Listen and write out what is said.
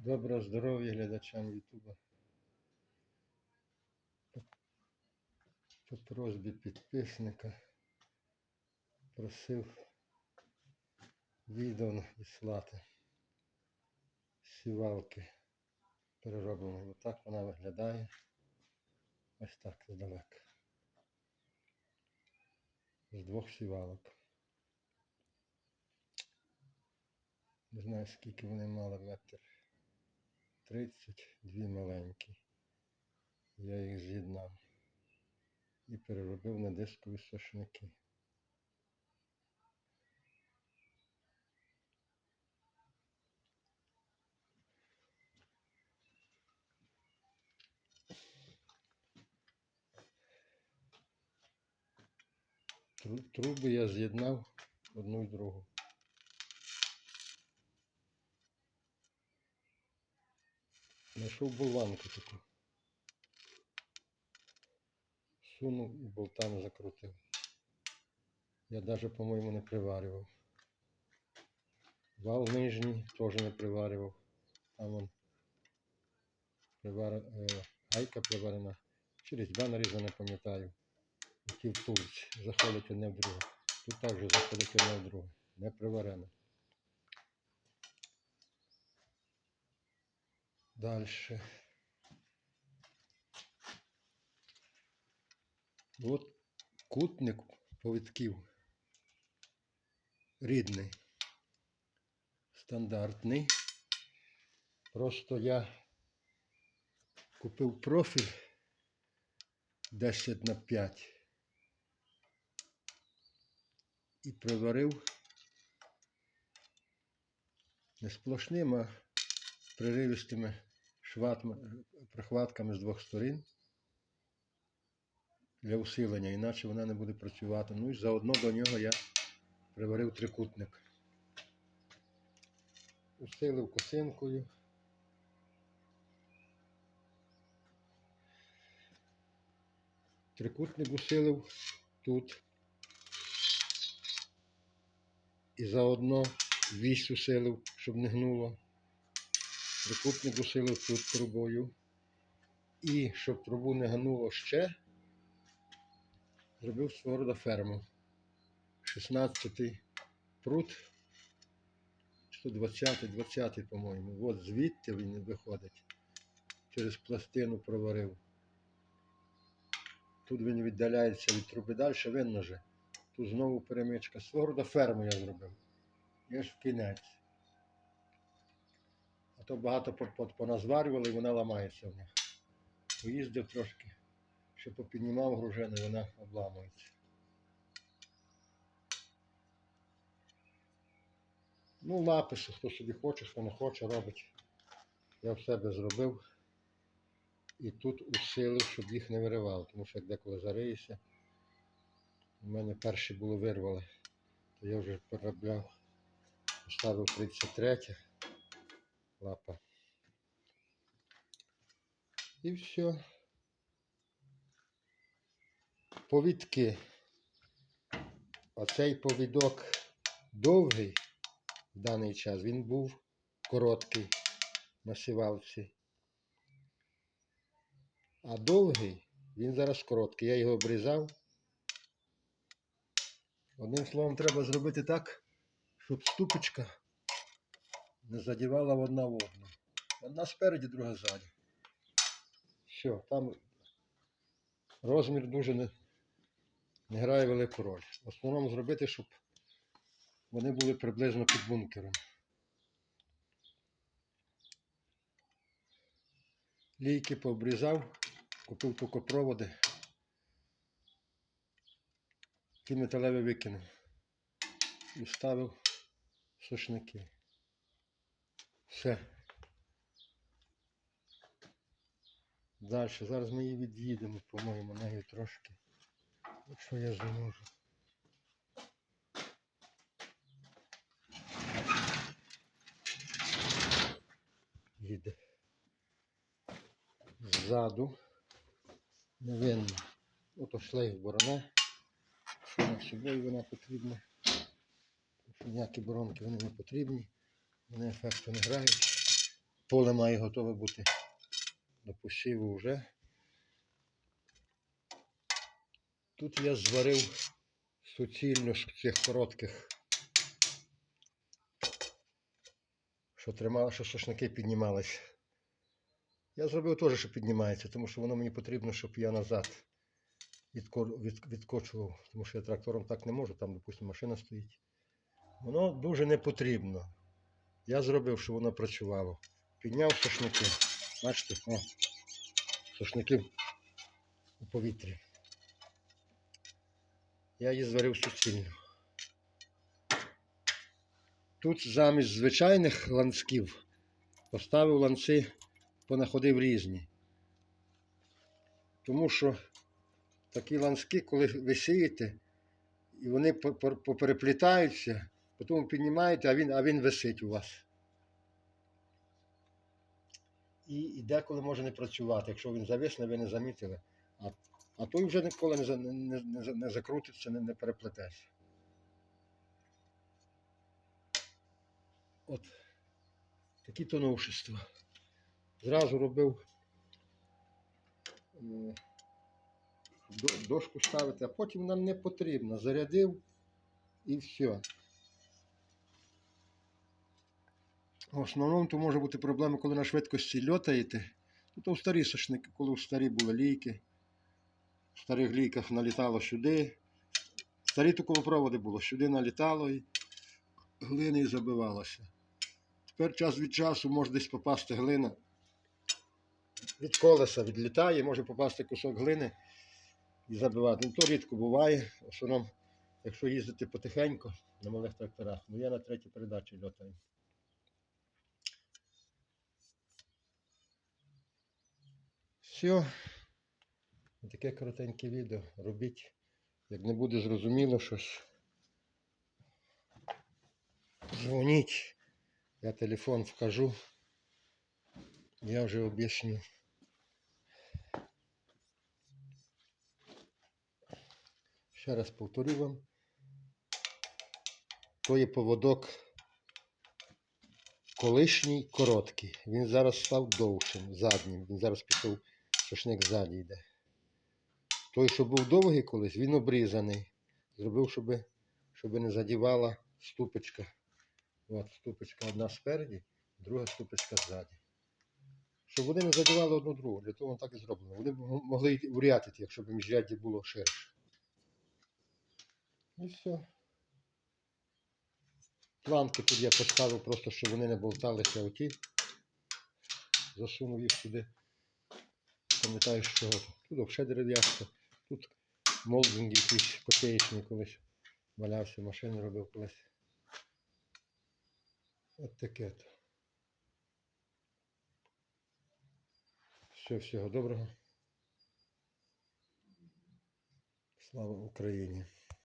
Доброго здоров'я глядачам Ютуба. По- просьбі підписника просив відео відслати сівалки перероблені. Отак вона виглядає. Ось так здалека. З двох сівалок. Не знаю, скільки вони мали метр. 30, дві маленькі. Я їх з'єднав і переробив на дискові сошники. Труби я з'єднав одну і другу. Знайшов болванку таку. Сунув і болтами закрутив. Я навіть, по-моєму, не приварював. Вал нижній теж не приварював. Там вон привар... е, гайка приварена. Чи різьба нарізана, не пам'ятаю. Які втулці. Заходить одне в друге. Тут також заходить одне в друге. Не приварено. Дальше. От кутник повитків. Рідний. Стандартний. Просто я купив профіль 10 на 5 і приварив не сплошним, а приривістими прихватками з двох сторін для усилення, іначе вона не буде працювати. Ну і заодно до нього я приварив трикутник. Усилив косинкою. Трикутник усилив тут. І заодно вісь усилив, щоб не гнуло. Трикутник усилив тут трубою. І щоб трубу не гнуло ще, зробив свого ферму. 16-й прут, 120-й, 20-й, по-моєму. От звідти він виходить. Через пластину проварив. Тут він віддаляється від труби далі, видно же. Тут знову перемичка. Свого роду ферму я зробив. Я ж в кінець. То багато по- по- поназварювали вона ламається в них. Поїздив трошки, ще попіднімав гружену і вона обламується. Ну, лаписи, хто собі хоче, хто не хоче, робить. Я в себе зробив. І тут усилив, щоб їх не виривало, тому що як деколи зариєшся. У мене перші було вирвали, то я вже переробляв. Поставив 33 лапа. І все. Повідки. Оцей повідок довгий в даний час, він був короткий на сівалці. А довгий, він зараз короткий. Я його обрізав. Одним словом, треба зробити так, щоб ступочка не задівала одна в одну. Одна спереді, друга ззаді. Все, там розмір дуже не, не грає велику роль. В основному зробити, щоб вони були приблизно під бункером. Лійки пообрізав, купив токопроводи. Ті металеві викинув і вставив сушники. Все. Далі. Зараз ми її від'їдемо, по-моєму, нею трошки. Якщо я зможу. Їде. Ззаду. Не видно. Ото шлейф бороне. Що на собою вона потрібна. Ніякі боронки вони не потрібні. Вони ефекту не грають. поле має готове бути до посіву вже. Тут я зварив суцільно з цих коротких, що тримало, що сушники піднімались. Я зробив теж, що піднімається, тому що воно мені потрібно, щоб я назад відко- від- відкочував, тому що я трактором так не можу, там, допустимо, машина стоїть. Воно дуже не потрібно. Я зробив, щоб воно працювало. Підняв сушники. Бачите, о, сушники у повітрі. Я її зварив суцільно. Тут замість звичайних ланцків поставив ланци, понаходив різні. Тому що такі ланцки, коли ви сієте, і вони по- по- попереплітаються, потім піднімаєте, а він, а він висить у вас. І, і деколи може не працювати, якщо він зависне, ви не замітили. А, а той вже ніколи не, не, не, не, не закрутиться, не, не переплететься. От такі то новшества. Зразу робив е, дошку ставити, а потім нам не потрібно. Зарядив і все. В основному то може бути проблема, коли на швидкості льотаєте. Ну, то в старі сошники, коли в старі були лійки, в старих лійках налітало сюди. Старі токолопроводи було, сюди налітало і глини і забивалося. Тепер час від часу може десь попасти глина. Від колеса відлітає, може попасти кусок глини і забивати. Ну, то рідко буває. В основному, якщо їздити потихеньку на малих тракторах, ну я на третій передачі льотаю. Все. Таке коротеньке відео. Робіть. Як не буде зрозуміло щось. Дзвоніть. Я телефон вкажу. Я вже об'ясню. Ще раз повторю вам. То є поводок колишній короткий. Він зараз став довшим, заднім. Він зараз пішов сошник ззаді йде. Той, що був довгий колись, він обрізаний. Зробив, щоб, щоб не задівала ступочка. От ступочка одна спереді, друга ступочка ззаді. Щоб вони не задівали одну другу, для того так і зроблено. Вони б могли й урятити, якщо б міжрядді було ширше. І все. Планки тут я поставив просто, щоб вони не болталися оті. Засунув їх сюди. Пам'ятаю, що тут взагалі дерев'яшка. Тут молдинг якийсь копеечний колись валявся, машини робив колись. От таке то. Все, всього доброго. Слава Україні!